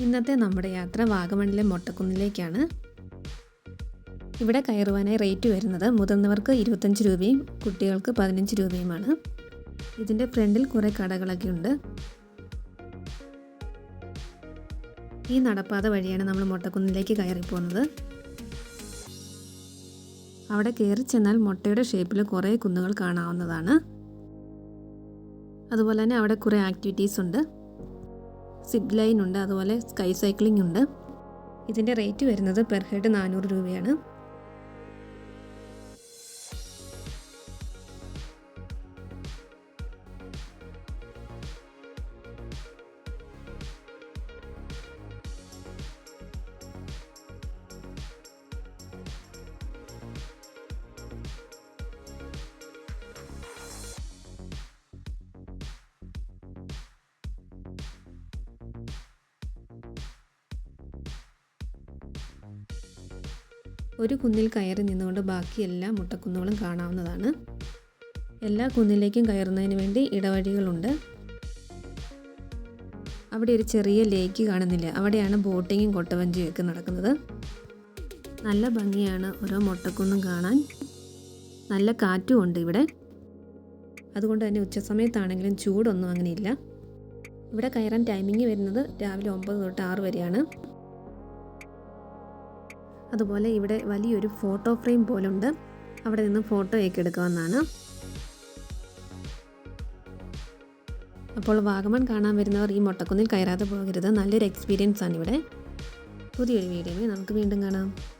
ഇന്നത്തെ നമ്മുടെ യാത്ര വാഗമണിലെ മൊട്ടക്കുന്നിലേക്കാണ്. ഇവിടെ കയറുവാനായി റേറ്റ് വരുന്നത് മുതിർന്നവർക്ക് ഇരുപത്തഞ്ച് രൂപയും കുട്ടികൾക്ക് പതിനഞ്ച് രൂപയുമാണ്. ഇതിന്റെ ഫ്രണ്ടിൽ കുറേ കടകളൊക്കെ ഉണ്ട്. ഈ നടപ്പാത വഴിയാണ് നമ്മൾ മൊട്ടക്കുന്നിലേക്ക് കയറിപ്പോകുന്നത് അവിടെ കയറി ചെന്നാൽ മുട്ടയുടെ ഷേപ്പിൽ കുറേ കുന്നുകൾ കാണാവുന്നതാണ്. അതുപോലെ തന്നെ അവിടെ കുറേ ആക്ടിവിറ്റീസ് ഉണ്ട്. സിപ്പ് ലൈൻ ഉണ്ട് അതുപോലെ സ്കൈ സൈക്ലിംഗ് ഉണ്ട്. ഇതിന്റെ റേറ്റ് വരുന്നത് പെർ ഹെഡ് നാനൂറ് രൂപയാണ്. ഒരു കുന്നിൽ കയറി നിന്നുകൊണ്ട് ബാക്കി എല്ലാ മുട്ടക്കുന്നുകളും കാണാവുന്നതാണ്. എല്ലാ കുന്നിലേക്കും കയറുന്നതിന് വേണ്ടി ഇടവഴികളുണ്ട്. അവിടെ ഒരു ചെറിയ ലേക്ക് കാണുന്നില്ല? അവിടെയാണ് ബോട്ടിങ്ങും കൊട്ടവഞ്ചിയും ഒക്കെ നടക്കുന്നത്. നല്ല ഭംഗിയാണ് ഓരോ മുട്ടക്കുന്നും കാണാൻ. നല്ല കാറ്റും ഉണ്ട് ഇവിടെ. അതുകൊണ്ട് തന്നെ ഉച്ചസമയത്താണെങ്കിലും ചൂടൊന്നും അങ്ങനെയില്ല ഇവിടെ കയറാൻ ടൈമിംഗ് വരുന്നത് രാവിലെ ഒമ്പത് തൊട്ട് ആറ് വരെയാണ്. അതുപോലെ ഇവിടെ വലിയൊരു ഫോട്ടോ ഫ്രെയിം പോലുണ്ട്. അവിടെ നിന്ന് ഫോട്ടോയൊക്കെ എടുക്കാവുന്നതാണ്. അപ്പോൾ വാഗമൺ കാണാൻ വരുന്നവർ ഈ മൊട്ടക്കുന്നിൽ കയറാതെ പോകരുത്. നല്ലൊരു എക്സ്പീരിയൻസ് ആണ് ഇവിടെ. പുതിയൊരു വീഡിയോയിൽ നമുക്ക് വീണ്ടും കാണാം.